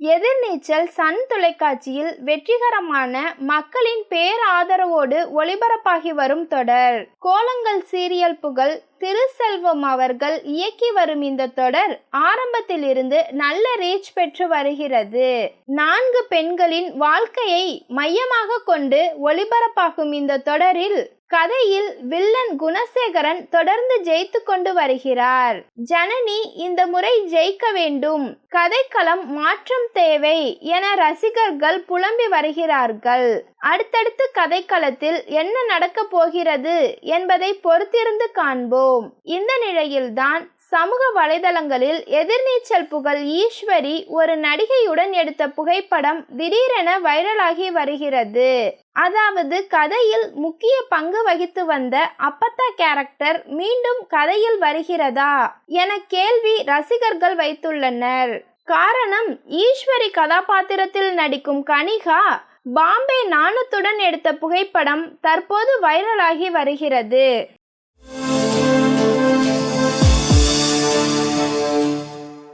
எதிர்நீச்சல் Sun தொலைக்காட்சியில் வெற்றிகரமான மக்களின் பேராதரவோடு ஒளிபரப்பாகி வரும் தொடர். கோலங்கள் சீரியல் புகழ் திருசெல்வம் அவர்கள் இயக்கி வரும் இந்த தொடர் ஆரம்பத்திலிருந்து நல்ல ரீச் பெற்று வருகிறது. நான்கு பெண்களின் வாழ்க்கையை மையமாக கொண்டு ஒளிபரப்பாகும் இந்த தொடரில் கதையில் வில்லன் குணசேகரன் தொடர்ந்து ஜெயித்து கொண்டு வருகிறார். ஜனனி இந்த முறை ஜெயிக்க வேண்டும். கதைக்களம் மாற்றம் தேவை என ரசிகர்கள் புலம்பி வருகிறார்கள். அடுத்தடுத்து கதைக்களத்தில் என்ன நடக்கப் போகிறது என்பதை பொறுத்திருந்து காண்போம். இந்த நிலையில்தான் சமூக வலைதளங்களில் எதிர்நீச்சல் புகழ் ஈஸ்வரி ஒரு நடிகையுடன் எடுத்த புகைப்படம் திடீரென வைரலாகி வருகிறது. அதாவது கதையில் முக்கிய பங்கு வகித்து வந்த அப்பத்தா கேரக்டர் மீண்டும் கதையில் வருகிறதா என கேள்வி ரசிகர்கள் வைத்துள்ளனர். காரணம் ஈஸ்வரி கதாபாத்திரத்தில் நடிக்கும் கனிகா பாம்பே நாணத்துடன் எடுத்த புகைப்படம் தற்போது வைரலாகி வருகிறது.